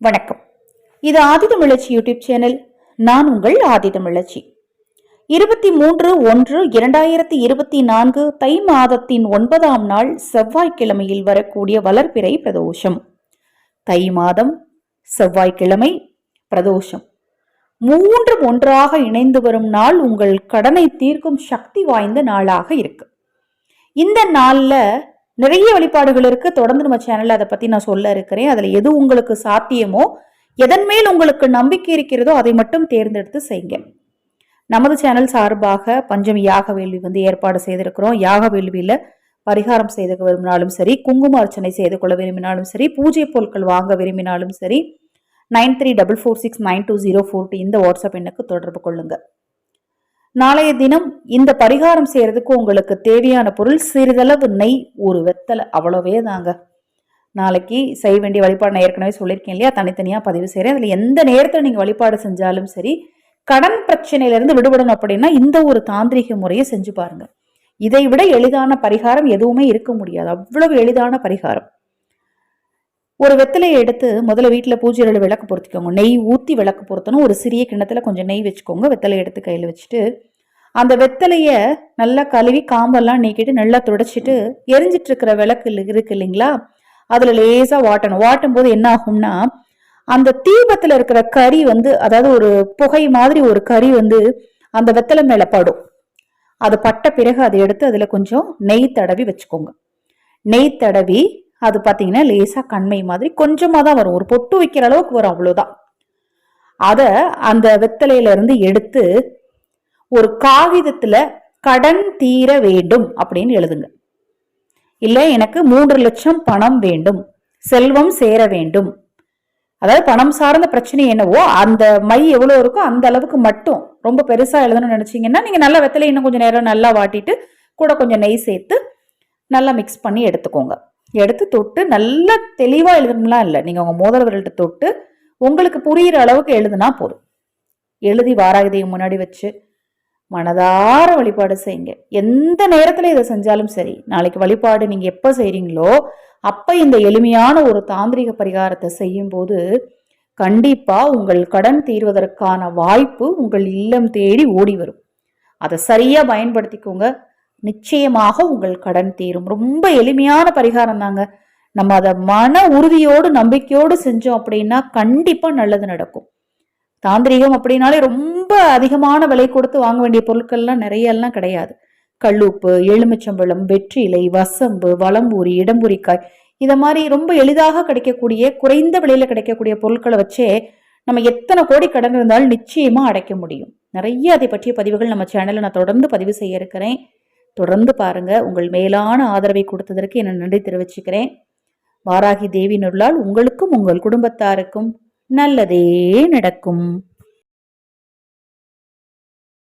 வணக்கம். இது ஆதிதமிழச்சி YouTube channel. நான் உங்கள் ஆதிதமிழச்சி. இருபத்தி மூன்று ஒன்று இரண்டாயிரத்தி இருபத்தி நான்கு தை மாதத்தின் ஒன்பதாம் நாள் செவ்வாய்க்கிழமையில் வரக்கூடிய வளர்பிறை பிரதோஷம். தை மாதம் செவ்வாய்க்கிழமை பிரதோஷம். மூன்றும் ஒன்றாக இணைந்து வரும் நாள் உங்கள் கடனை தீர்க்கும் சக்தி வாய்ந்த நாளாக இருக்கு. இந்த நாளில் நிறைய வழிபாடுகள் இருக்குது தொடர்ந்து நம்ம சேனலில் அதை பற்றி நான் சொல்ல இருக்கிறேன். அதில் எது உங்களுக்கு சாத்தியமோ எதன் மேல் உங்களுக்கு நம்பிக்கை இருக்கிறதோ அதை மட்டும் தேர்ந்தெடுத்து செய்யுங்க. நமது சேனல் சார்பாக பஞ்சமி யாக வேள்வி வந்து ஏற்பாடு செய்திருக்கிறோம். யாக வேள்வியில் பரிகாரம் செய்து விரும்பினாலும் சரி குங்கும அர்ச்சனை செய்து கொள்ள விரும்பினாலும் சரி பூஜை பொருட்கள் வாங்க விரும்பினாலும் சரி nine three double four six nine two zero four two இந்த வாட்ஸ்அப் எண்ணுக்கு தொடர்பு கொள்ளுங்கள் நாளைய தினம் இந்த பரிகாரம் செய்யறதுக்கு உங்களுக்கு தேவையான பொருள் சிறிதளவு நெய் ஒரு வெத்தலை அவ்வளோவே தாங்க. நாளைக்கு செய்ய வேண்டிய வழிபாடு நான் ஏற்கனவே சொல்லியிருக்கேன் இல்லையா? தனித்தனியாக பதிவு செய்கிறேன் அதில் எந்த நேரத்தில் நீங்கள் வழிபாடு செஞ்சாலும் சரி கடன் பிரச்சனையிலேருந்து விடுபடணும் அப்படின்னா இந்த ஒரு தாந்திரிக முறையை செஞ்சு பாருங்கள் இதை விட எளிதான பரிகாரம் எதுவுமே இருக்க முடியாது. அவ்வளவு எளிதான பரிகாரம். ஒரு வெத்தலையை எடுத்து முதல்ல வீட்டில் பூஜையில் விளக்கு பொருத்திக்கோங்க. நெய் ஊற்றி விளக்கு பொருத்தணும். ஒரு சிறிய கிண்ணத்தில் கொஞ்சம் நெய் வச்சுக்கோங்க. வெத்தலை எடுத்து கையில் வச்சுட்டு அந்த வெத்தலையை நல்லா கழுவி காம்பெல்லாம் நீக்கிட்டு நல்லா துடைச்சிட்டு எரிஞ்சிட்டு இருக்கிற விளக்கு இருக்கு இல்லைங்களா? அதில் லேசாக வாட்டணும். வாட்டும் போது என்ன ஆகும்னா அந்த தீபத்தில் இருக்கிற கறி வந்து அதாவது ஒரு புகை மாதிரி ஒரு கறி வந்து அந்த வெத்தலை மேலே படும். அது பட்ட பிறகு அதை எடுத்து அதில் கொஞ்சம் நெய் தடவி வச்சுக்கோங்க. நெய் தடவி அது பார்த்தீங்கன்னா லேசாக கண்மை மாதிரி கொஞ்சமாக தான் வரும். ஒரு பொட்டு வைக்கிற அளவுக்கு வரும் அவ்வளோதான் அதை அந்த வெத்தலையிலேருந்து எடுத்து ஒரு காகிதத்தில் கடன் தீர வேண்டும் அப்படின்னு எழுதுங்க. இல்லை எனக்கு மூன்று லட்சம் பணம் வேண்டும் செல்வம் சேர வேண்டும். அதாவது பணம் சார்ந்த பிரச்சனை என்னவோ அந்த மை எவ்வளோ இருக்கோ அந்த அளவுக்கு மட்டும் ரொம்ப பெருசாக எழுதணும்னு நினச்சிங்கன்னா நீங்கள் நல்லா வெத்தலை இன்னும் கொஞ்சம் நேரம் நல்லா வாட்டிட்டு கூட கொஞ்சம் நெய் சேர்த்து நல்லா மிக்ஸ் பண்ணி எடுத்துக்கோங்க. எடுத்து தொட்டு நல்லா தெளிவாக எழுதணும்லாம் இல்லை. நீங்கள் உங்கள் மோதல் தொட்டு உங்களுக்கு புரிகிற அளவுக்கு எழுதுனா போதும். எழுதி வாராகதையை முன்னாடி வச்சு மனதார வழிபாடு செய்யுங்க. எந்த நேரத்தில் இதை செஞ்சாலும் சரி நாளைக்கு வழிபாடு நீங்கள் எப்போ செய்கிறீங்களோ அப்போ இந்த எளிமையான ஒரு தாந்திரிக பரிகாரத்தை செய்யும்போது கண்டிப்பாக உங்கள் கடன் தீர்வதற்கான வாய்ப்பு உங்கள் இல்லம் தேடி ஓடி வரும். அதை சரியாக பயன்படுத்திக்கோங்க. நிச்சயமாக உங்கள் கடன் தீரும். ரொம்ப எளிமையான பரிகாரம் தாங்க. நம்ம அதை மன உறுதியோடு நம்பிக்கையோடு செஞ்சோம் அப்படின்னா கண்டிப்பாக நல்லது நடக்கும். தாந்திரிகம் அப்படின்னாலே ரொம்ப அதிகமான விலை கொடுத்து வாங்க வேண்டிய பொருட்கள்லாம் நிறையெல்லாம் கிடையாது. கல்லுப்பு எலுமிச்சம்பழம் வெற்றிலை வசம்பு வளம்பூரி இடம்பூரிக்காய் இதை மாதிரி ரொம்ப எளிதாக கிடைக்கக்கூடிய குறைந்த விலையில கிடைக்கக்கூடிய பொருட்களை வச்சே நம்ம எத்தனை கோடி கடன் இருந்தாலும் நிச்சயமா அடைக்க முடியும். நிறைய அதை பற்றிய பதிவுகள் நம்ம சேனலில் நான் தொடர்ந்து பதிவு செய்ய இருக்கிறேன். தொடர்ந்து பாருங்க. உங்கள் மேலான ஆதரவை கொடுத்ததற்கு என நன்றி தெரிவிச்சுக்கிறேன். வாராகி தேவி நொருளால் உங்களுக்கும் உங்கள் குடும்பத்தாருக்கும் நல்லதே நடக்கும்.